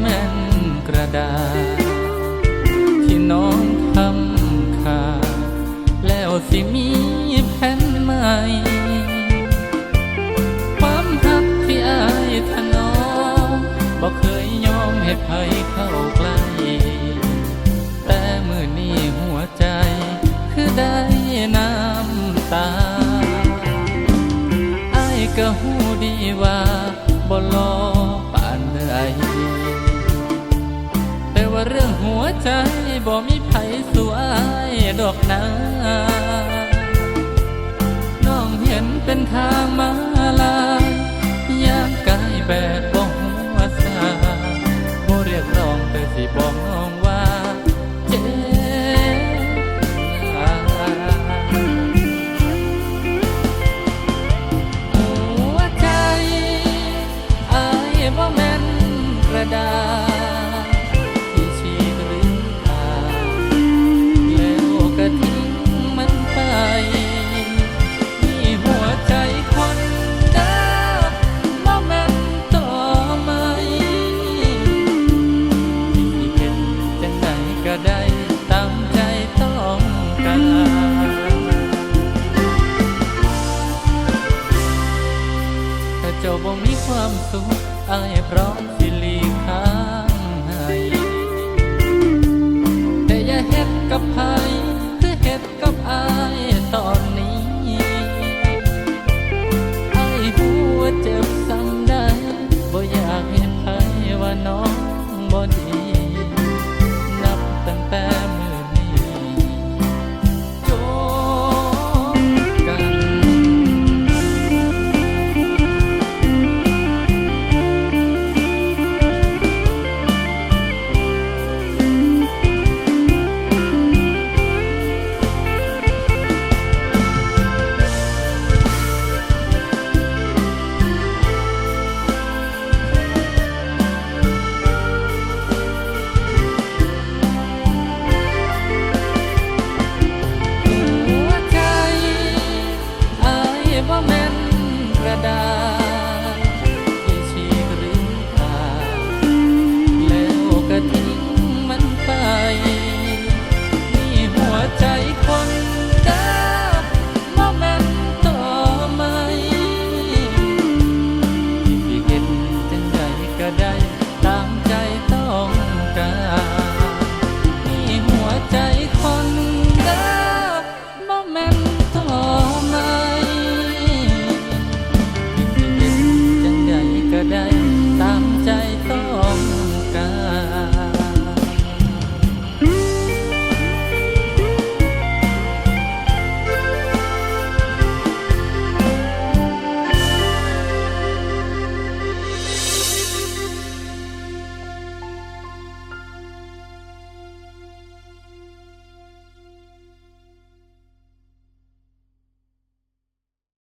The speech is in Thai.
แม่นกระดาษ ที่น้องทำขาดแล้วสิมีแผ่นใหม่ความหักที่อายถนอมบ่เคยยอมให้ไผเข้าใกล้ แต่มือนี้หัวใจคือได้น้ำตา ใจบ่มีไผสวยดอกนาน้องเห็นเป็นทางมาลา บ่มีความสุขอายพร้อมสิเ